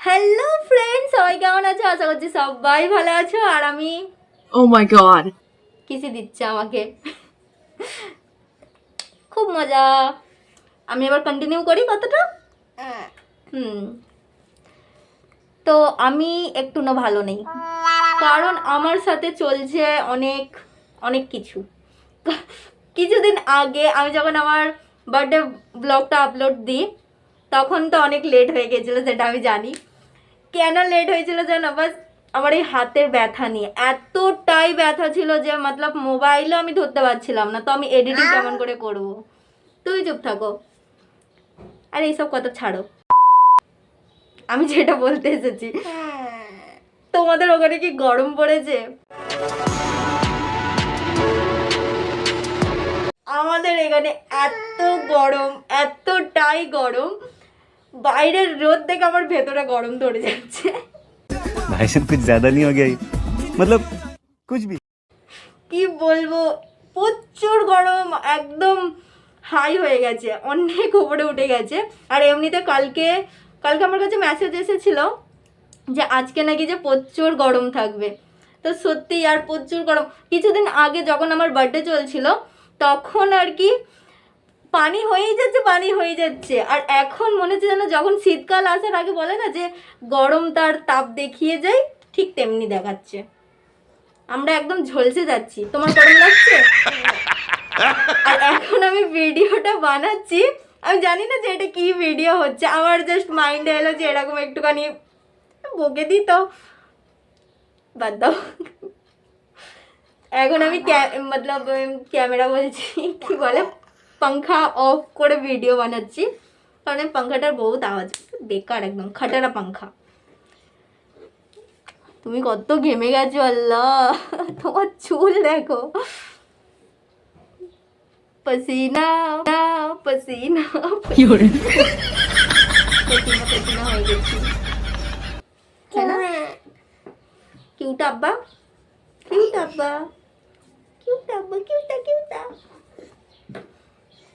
Hello friend সবাই কেমন আছো? আশা করছি সবাই ভালো আছো। আর আমি ও মাই god. কিসি দিচ্ছে আমাকে? খুব মজা। আমি এবার কন্টিনিউ করি কতটা হুম। তো আমি একটু না ভালো নেই। কারণ আমার সাথে চলছে অনেক অনেক কিছু। কিছুদিন আগে আমি যখন আমার বার্থডে ব্লগটা আপলোড দিই তখন তো অনেক লেট হয়ে গেছিল সেটা আমি জানি। কেন লেট হয়েছিল জানো? বাস আমার এই হাতের ব্যথা নিয়ে। এতটাই ব্যথা ছিল যে মতলব মোবাইলও আমি ধরতে পারছিলাম না। তো আমি এডিটিং কেমন করে করব? তুই চুপ থাকো। আর এইসব কথা ছাড়ো। আমি যেটা বলতে এসেছি। তোমাদের ওখানে কি গরম পড়েছে? আমাদের এখানে এত গরম এতটাই গরম। বাইরের রোদ দেখে আমার ভেতরে গরম ধরে যাচ্ছে। ভাই কিছু জ্যাদা নেই মতলব কুছ ভি। কি বলব প্রচুর গরম একদম হাই হয়ে গেছে অনেক উপরে উঠে গেছে। আর এমনিতে কালকে কালকে আমার কাছে মেসেজ এসেছিল যে আজকে নাকি যে প্রচুর গরম থাকবে। তো সত্যি আর প্রচুর গরম। কিছুদিন আগে যখন আমার বার্থডে চলছিল তখন আর কি পানি হয়েই যাচ্ছে পানি হয়ে যাচ্ছে। আর এখন মনে হচ্ছে যেন যখন শীতকাল আসার আগে বলে না যে গরম তার তাপ দেখিয়ে যায় ঠিক তেমনি দেখাচ্ছে। আমরা একদম ঝলসে যাচ্ছি। তোমার গরম লাগছে? আর এখন আমি ভিডিওটা বানাচ্ছি। আমি জানি না যে এটা কি ভিডিও হচ্ছে। আমার জাস্ট মাইন্ডে এলো যে এরকম একটুখানি বকে দিই তো। বাদ দাও। এখন আমি ক্যা- মতলব ক্যামেরা বলছি কি বলে? পাংখা অফ করে ভিডিও বানাচ্ছি। কারণ পাংখাটার বহুত আওয়াজ বেকার একদম খাটারা পাংখা তুমি কত ঘেমে গেছো আল্লাহ। তোমার চুল দেখো। পসিনা না, পসিনা You're পসিনা পসিনা হয়ে গেছি। কিউট আব্বা? কিউট আব্বা? কিউট আব্বা কিউটা কিউটা